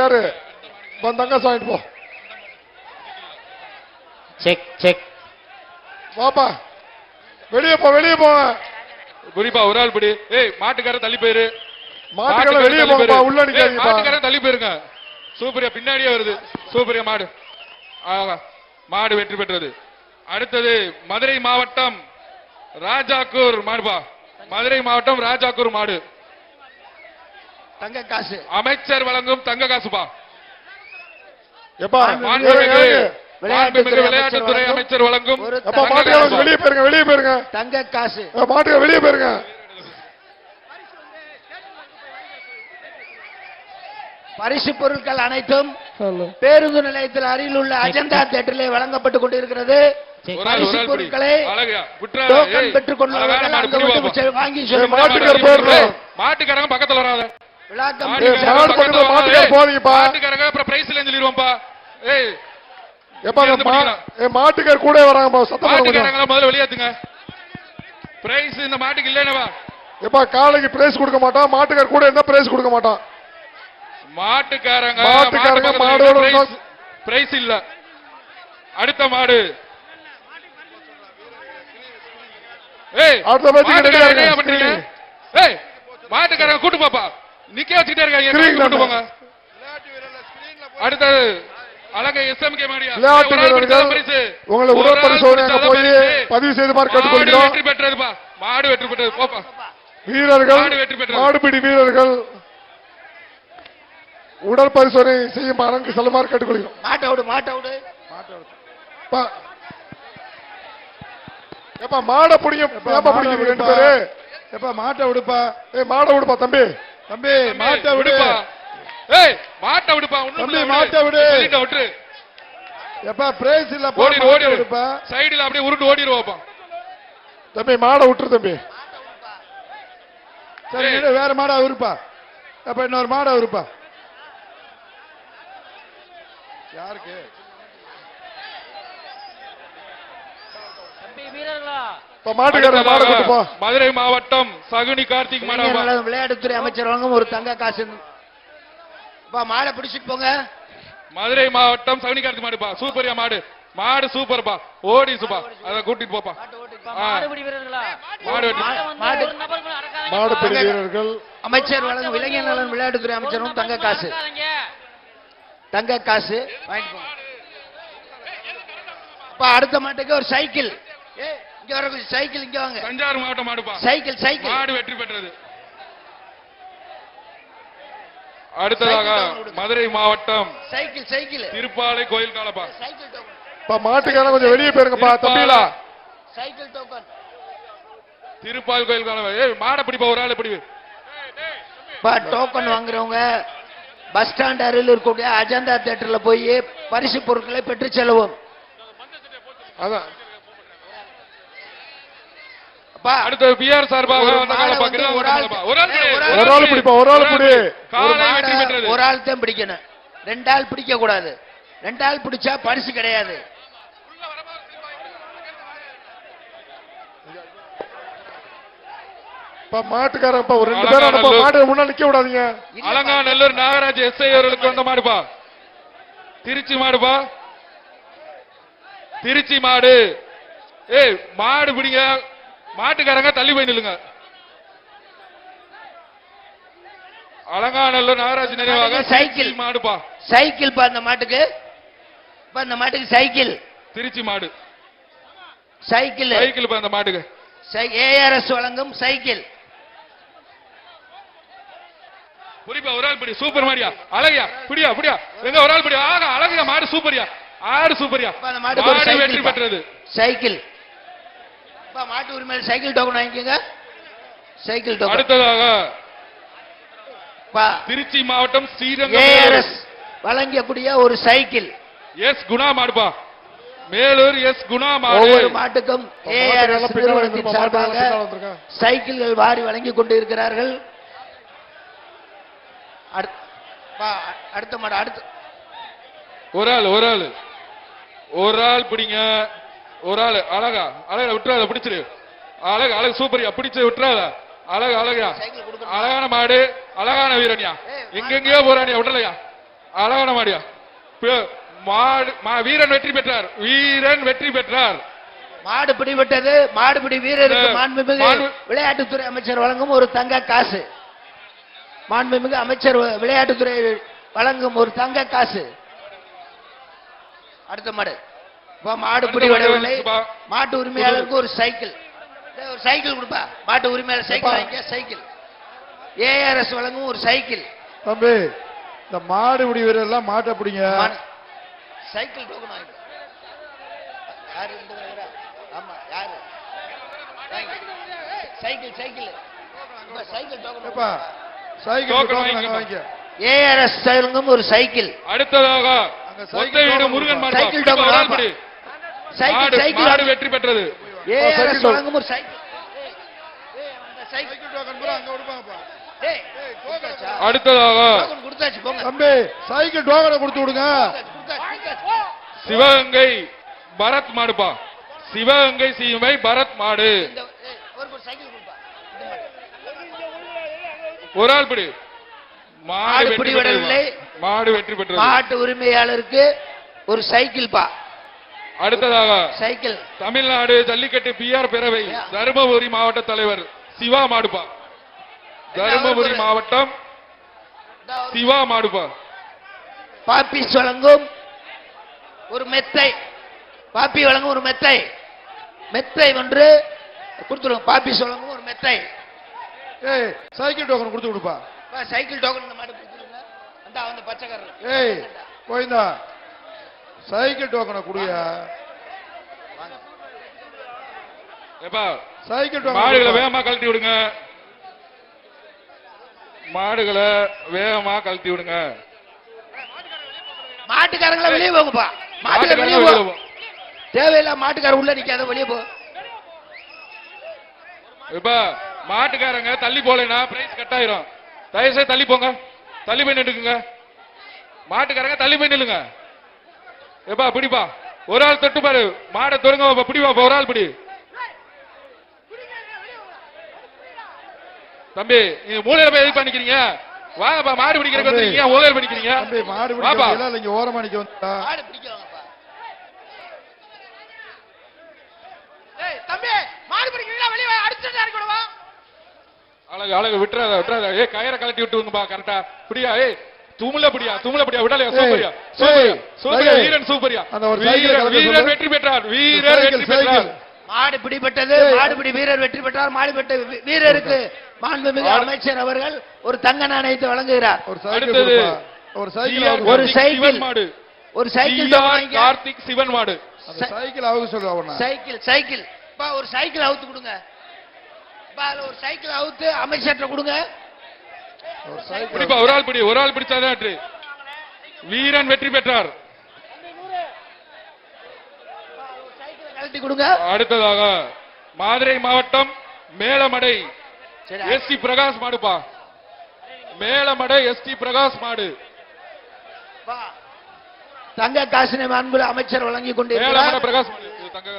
யாரு? தங்காசு வாங்கிட்டு போ. செக் செக் வாப்பா. வெளியே போ வெளியே போ. குறிப்பா ஒரு ஆள் படி. ஏய் மாட்டுக்கார தள்ளி போயிரு. மாட்டுக்காரன் வெளியே போயிரு. உள்ள ஏய், நிக்காதீங்கப்பா. மாட்டுக்காரன் தள்ளி போயிருங்க. சூப்பரியா பின்னாடியே வருது. சூப்பரியா மாடு. மாடு வெற்றி பெற்றது. அடுத்தது மதுரை மாவட்டம் ராஜாக்கூர் மாடுபா மதுரை மாவட்டம் ராஜாக்கூர் மாடு. தங்க காசு. அமைச்சர் வழங்கும் தங்க காசுபா எப்பா மாண்புமிகு இறங்கு, இறங்கு. மாண்புமிகு விளையாட்டுத்துறை அமைச்சர் வழங்கும். வெளியே போயிருங்க வெளியே போயிருங்க. தங்க காசு. ஏ, மாட்டுக்களை வெளியே போயிருங்க. பரிசு பொருட்கள் அனைத்தும் பேருந்து நிலையத்தில் அருகில் உள்ள அஜந்தா தேட்டரிலே வழங்கப்பட்டுக் கொண்டிருக்கிறது. பரிசு. பொருட்களை பெற்றுக். செ- வாங்கி சொல்லி மாட்டுக்காரங்க பக்கத்துல வராத. மாட்டுக்காரங்க போகாதீங்கப்பா. மாட்டுக்காரங்க அப்புறம் பிரைஸ்ல சொல்லிடுவோம்ப்பா ஏய் மாட்டுக்கார் கூட வராங்கப்பா சத்தம் மாட்டுக்காரங்கள முதல்ல வெளியேத்துங்க. பிரைஸ் இந்த மாட்டுக்கு இல்லைனவா எப்பா காலைக்கு பிரைஸ் கொடுக்க மாட்டான் மாட்டுக்கார் கூட இருந்தா பிரைஸ் கொடுக்க மாட்டான். மாட்டுக்காரங்க மாட்டுக்காரங்க மாட்டு பிரைஸ் பிரைஸ் இல்ல. அடுத்த மாடு. ஏய் அடுத்த மாட்டுக்காரங்க ஏய் மாட்டுக்காரங்க கூட்டு பாப்பா. நிக்க வச்சுக்கிட்டே இருக்காங்க. அடுத்தது அழக எஸ்எம்கே மாடியா. பரிசு. உங்களை அங்க பிடிச்சா போய். பதிவு கேட்டுக்கொள்கிறோம் வெற்றி பெற்றதுப்பா. மாடு வெற்றி பெற்றது. போப்பா. வீரர்கள் மாடு வெற்றி பெற்றது. மாடுபிடி வீரர்கள் உடற்பரிசோதனை செய்யும் அரங்கு செல்லுமாறு கேட்டுக்கொள்கிறோம். மாட்டை விடு மாட்டை விடு. பா- எப்பா மாடை பிடிங்க ரெண்டு பேரு. எப்ப மாட்டை விடுப்பா. ஏய் மாடை விடுப்பா தம்பி. தம்பி மாட்டை தம்பி, விடு. விடுப்பா. ஏய் மாட்டை விடுப்பா. தம்பி, இல்ல, மாட்டை விடு. விட்டுரு. எப்ப பிரைஸ் இல்லப்பா ஓடிடு மாட்டை ஓடிடு விடுப்பா. சைடுல அப்படியே உருண்டு ஓடிடுவோப்பா தம்பி மாடை விட்டுரு தம்பி. சரி வேற மாடா விருப்பா. அப்ப இன்னொரு மாடா விருப்பா. யாருக்கு? இப்ப மாட்டுக்கார மாடை கூட்டு போ மதுரை மாவட்டம் சகுனி கார்த்திக் விளையாட்டுத்துறை அமைச்சர் வழங்கும் ஒரு தங்க காசு. மாடை பிடிச்சிட்டு போங்க. மதுரை மாவட்டம் சகுனி கார்த்திக் மாடுப்பா. சூப்பரியா மாடு. மாடு சூப்பர்ப்பா. ஓடி சூப்பா. அத கூட்டிட்டு போப்பா. மாடு வீரர்கள்? அமைச்சர் வழங்கும் இளைஞர் நலன் விளையாட்டுத்துறை அமைச்சரும் தங்க காசு. தங்க காசு. வாங்கிட்டு அடுத்த மாட்டுக்கு ஒரு சைக்கிள். ஏ இங்க வர கொஞ்சம் சைக்கிள் இங்க வாங்க. தஞ்சாவூர் மாவட்டம் மாடுப்பா. Cycle cycle. மாடு வெற்றி பெற்றது. அடுத்ததாக. மதுரை மாவட்டம் சைக்கிள் சைக்கிள். திருப்பாலை கோயில் காலப்பா. சைக்கிள் டோக்கன் இப்ப மாட்டுக்கார கொஞ்சம் வெளியே போயிருங்கப்பா தம்பிலா. Cycle token. திருப்பால் கோயில் காலம் ஏய் மாடை பிடிப்பா ஒரு ஆள் பிடி பா டோக்கன் வாங்குறவங்க பஸ் ஸ்டாண்ட் அருகில் இருக்கக்கூடிய அஜந்தா தியேட்டர்ல போய் பரிசு பொருட்களை பெற்று செல்வோம் அதான். அப்பா அடுத்து பிஆர் சார்பாக ஒரு ஆள். ஒரு பிடிப்பா, ஒரு பிடி. ஒரு தான் பிடிக்கணும். ரெண்டு ஆள் பிடிக்க கூடாது ரெண்டு ஆள் பிடிச்சா பரிசு கிடையாது. இப்ப ஒரு ரெண்டு பேரும் அனுப்ப மாடு முன்னாடி நிக்க விடாதீங்க. அலங்காநல்லூர் நாகராஜ் எஸ்ஐ அவர்களுக்கு வந்த மாடுப்பா. திருச்சி மாடுப்பா. திருச்சி மாடு. ஏய் மாடு பிடிங்க. மாட்டுக்காரங்க தள்ளி போய் நில்லுங்க. அலங்காநல்லூர் நாகராஜ் நினைவாக சைக்கிள். மாடுப்பா. சைக்கிள் பா அந்த மாட்டுக்கு. அந்த மாட்டுக்கு சைக்கிள். திருச்சி மாடு. சைக்கிள். சைக்கிள் பா அந்த மாட்டுக்கு. ஏஆர்எஸ் வழங்கும் சைக்கிள். புரிப்பா ஒரு ஆள் பிடி சூப்பர் மாடியா? அழகியா? புடியா புடியா? எங்க ஒரு ஆள் பிடி? ஆக அழகியா மாடு சூப்பரியா? ஆடு சூப்பரியா? மாடு வெற்றி. பெற்றது. சைக்கிள். பா மாட்டு உரிமையில் சைக்கிள் டோக்கன் வாங்கிக்கோங்க. Cycle token. அடுத்ததாக பா. திருச்சி மாவட்டம் ஸ்ரீரங்கம் வழங்கக்கூடிய ஒரு சைக்கிள். எஸ் குணா மாடுப்பா. மேலூர் எஸ் குணா மாடு. ஒவ்வொரு மாட்டுக்கும் ஏஆர்எஸ் நிறுவனத்தின் சார்பாக. சைக்கிள்கள் வாரி வழங்கி கொண்டு இருக்கிறார்கள் அடுத்த மாடு அடுத்த. ஒரு ஆள் ஒரு ஆள். ஒரு ஆள் பிடிங்க. ஒரு ஆள் அழகா அழகா விட்டுறாத பிடிச்சிரு. அழகு அழகு சூப்பரியா பிடிச்சு விட்டுறாத. அழகு அழகா. அழகான மாடு அழகான வீரனியா. எங்கெங்கயோ போறானியா விடலையா? அழகான மாடியா? மாடு வீரன் வெற்றி பெற்றார். வீரன் வெற்றி பெற்றார். மாடு பிடிபட்டது மாடுபிடி வீரருக்கு மாண்புமிகு மாண்பு- விளையாட்டுத்துறை அமைச்சர் வழங்கும் ஒரு தங்க காசு. மாண்புமிகு அமைச்சர் விளையாட்டுத்துறை வழங்கும் ஒரு தங்க காசு. அடுத்த மாடு. இப்ப மாடு அடுத்த பிடி மாடு விடவில்லை. மாட்டு உரிமையாளருக்கு ஒரு சைக்கிள். ஒரு சைக்கிள் கொடுப்பா. மாட்டு உரிமையாளர் சைக்கிள்? வாங்கிக்க சைக்கிள். ஏஆர்எஸ் வழங்கும் ஒரு சைக்கிள். தம்பி இந்த மாடு பிடி வீரர் எல்லாம் மாட்டை பிடிங்க. சைக்கிள் டோக்கன் வாங்கிக்க. யாரு? ஆமா யாரு? வாங்கி. Cycle. Cycle cycle token cycle token. வாங்கிக்க. ஏஆர்எஸ் வழங்கும் ஒரு சைக்கிள். அடுத்ததாக சைக்கிள் டோக்கன். சைக்கிள். சைக்கிள் வாங்க. வெற்றி பெற்றது. சைக்கிள் ஒரு? அடுத்ததாக டோக்கன் கொடுத்தாச்சு போங்க. தம்பி சைக்கிள் டோக்கனை கொடுத்து விடுங்க. சிவகங்கை பரத் மாடுப்பா சிவகங்கை சீமை பரத் மாடு. ஒரு ஆள் பிடி. மாடு மாடு வெற்றி பிடிபடவில்லை. பெற்றது மாடு வெற்றி பெற்றது. மாட்டு உரிமையாளருக்கு ஒரு சைக்கிள் பா. அடுத்ததாக சைக்கிள். தமிழ்நாடு ஜல்லிக்கட்டு பிஆர் பேரவை தருமபுரி மாவட்ட தலைவர் சிவா மாடுப்பா தருமபுரி மாவட்டம் சிவா மாடுப்பா பாப்பிஸ் வழங்கும் ஒரு மெத்தை. பாப்பி வழங்கும் ஒரு மெத்தை. மெத்தை ஒன்று. கொடுத்துருங்க பாப்பிஸ் வழங்கும் ஒரு மெத்தை. ஏய் சைக்கிள் டோக்கன் கொடுத்து விடுப்பா பா, சைக்கிள் டோக்கன் இந்த மாடு கொடுத்துருங்க அந்த பச்சைக்காரர். ஏய் கோயந்தா சைக்கிள் டோக்கனை கொடுயா. சைக்கிள் மாடுகளை. வேகமா கழட்டி விடுங்க. மாடுகளை வேகமா கழட்டி விடுங்க. மாட்டுக்காரங்கள வெளியே போங்கப்பா. மாட்டுக்கார வெளியே போ. தேவையில்ல மாட்டுக்கார உள்ள நிக்காத வெளியே போ. இப்ப மாட்டுக்காரங்க தள்ளி போலேனா பிரைஸ் கட் ஆயிரும் தயவு செய்து தள்ளி போங்க. தள்ளி போய் நின்றுக்குங்க. மாட்டுக்காரங்க தள்ளி போய் நில்லுங்க. எப்பா பிடிப்பா. ஒரு ஆள் தொட்டு பாரு. மாடை தொடுங்க பிடிப்பா ஒரு ஆள் பிடி. தம்பி நீங்க மூலையில போய் எதுக்கு பண்ணிக்கிறீங்க? வாங்கப்பா மாடு பிடிக்கிறதுக்கு. வந்துருக்கீங்க. மூலையில பண்ணிக்கிறீங்க தம்பி மாடு வாப்பா. இங்க ஓரமா நிக்க வந்தா தம்பி மாடு பிடிக்கிறீங்களா? வெளியே வா. அடிச்சுட்டு இறக்கி விடுவா அழகு அழகு. விட்டுறாத விட்டுறாத. ஏ கயிறை கலட்டி விட்டுருங்கப்பா கரெக்டா பிடியா ஏய். துமுல பிடியா துமுல பிடியா விடலையா சூப்பரியா சூப்பரியா சூப்பரியா. வீரன் சூப்பரியா. அந்த ஒரு சைக்கிளை வீரன் வீரன். வெற்றி பெற்றார் வீரர் சைக்கிள், வெற்றி பெற்றார். மாடு பிடிபட்டது. மாடுபிடி வீரர் வெற்றி பெற்றார். மாடுபட்ட வீரருக்கு மாண்புமிகு அமைச்சர் அவர்கள் ஒரு தங்க நாணயத்தை வழங்குகிறார். ஒரு சைக்கிள் ஒரு சைக்கிள் மாடு. ஒரு சைக்கிள். கார்த்திக் சிவன் மாடு. அந்த சைக்கிள் அவுக்கு சொல்லு அவன. Cycle cycle. பா ஒரு சைக்கிள் அவுத்து கொடுங்க. ஒரு சைக்கிள் அவுத்து அமைச்சர்கிட்ட கொடுங்க. பிடிப்பா ஒரு ஆள் பிடி ஒரு ஆள் பிடிச்சாதான் வீரன் வெற்றி பெற்றார். அடுத்ததாக மதுரை மாவட்டம் மேலமடை எஸ் டி பிரகாஷ் மாடுப்பா. மேலமடை எஸ் டி பிரகாஷ் மாடு. தங்க காசினை மாண்பு அமைச்சர் வழங்கி மேலமடை கொண்டிருக்கிறார் பிரகாஷ் தங்க